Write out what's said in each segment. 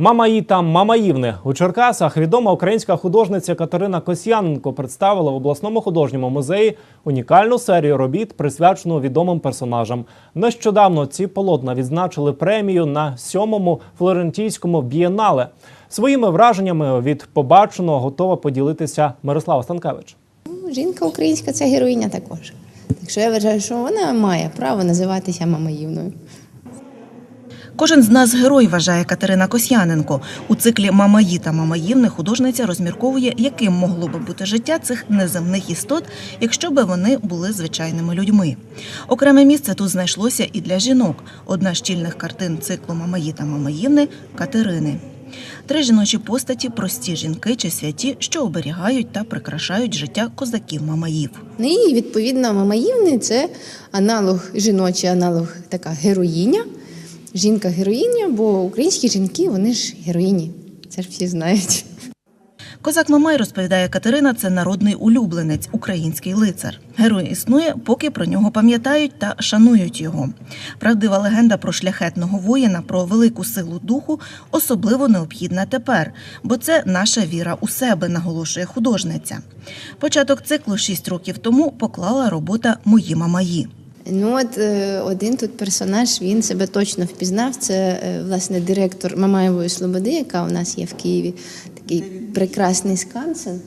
Мамаїта Мамаївни у Черкасах відома українська художниця Катерина Косяненко представила в обласному художньому музеї унікальну серію робіт, присвячену відомим персонажам. Нещодавно ці полотна відзначили премію на сьомому флорентійському бієнале. Своїми враженнями від побаченого готова поділитися Мирослава Станкевич. Ну, Жінка українська це героїня також. Так що я вважаю, що вона має право називатися мамаївною. Кожен з нас герой, вважає Катерина Косяненко. У циклі Мамаї та Мамаївни художниця розмірковує, яким могло би бути життя цих неземних істот, якщо би вони були звичайними людьми. Окреме місце тут знайшлося і для жінок. Одна з чільних картин циклу Мамаї та Мамаївни Катерини. Три жіночі постаті прості жінки чи святі, що оберігають та прикрашають життя козаків Мамаїв. І відповідно мамаївни це аналог, жіночий аналог, така героїня. Жінка-героїня, бо українські жінки вони ж героїні. Це ж всі знають. Козак Мамай, розповідає Катерина, це народний улюбленець, український лицар. Герой існує, поки про нього пам'ятають та шанують його. Правдива легенда про шляхетного воїна, про велику силу духу особливо необхідна тепер, бо це наша віра у себе, наголошує художниця. Початок циклу шість років тому поклала робота Мої Мамаї. Ну от е, один тут персонаж, він себе точно впізнав. Це е, власне директор Мамаєвої Слободи, яка у нас є в Києві. Такий прекрасний скансен.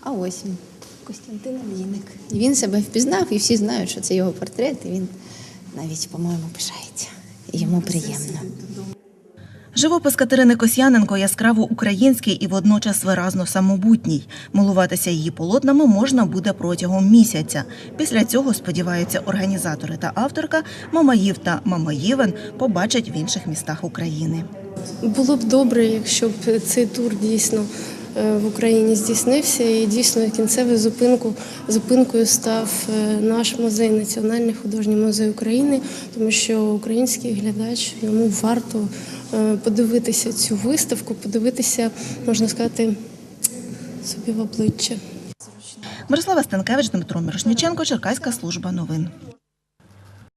А ось він, Костянтин Олійник. І він себе впізнав, і всі знають, що це його портрет, і він навіть, по-моєму, пишається. І йому приємно. Живопис Катерини Косяненко яскраво український і водночас виразно самобутній. Милуватися її полотнами можна буде протягом місяця. Після цього, сподіваються організатори та авторка, Мамаїв та Мамаївен побачать в інших містах України. Було б добре, якщо б цей тур дійсно в Україні здійснився і дійсно кінцевою зупинку, зупинкою став е, наш музей, Національний художній музей України, тому що український глядач йому варто е, подивитися цю виставку, подивитися, можна сказати, собі в обличчя. Мирослава Станкевич, Дмитро Мірошниченко, Черкаська служба новин.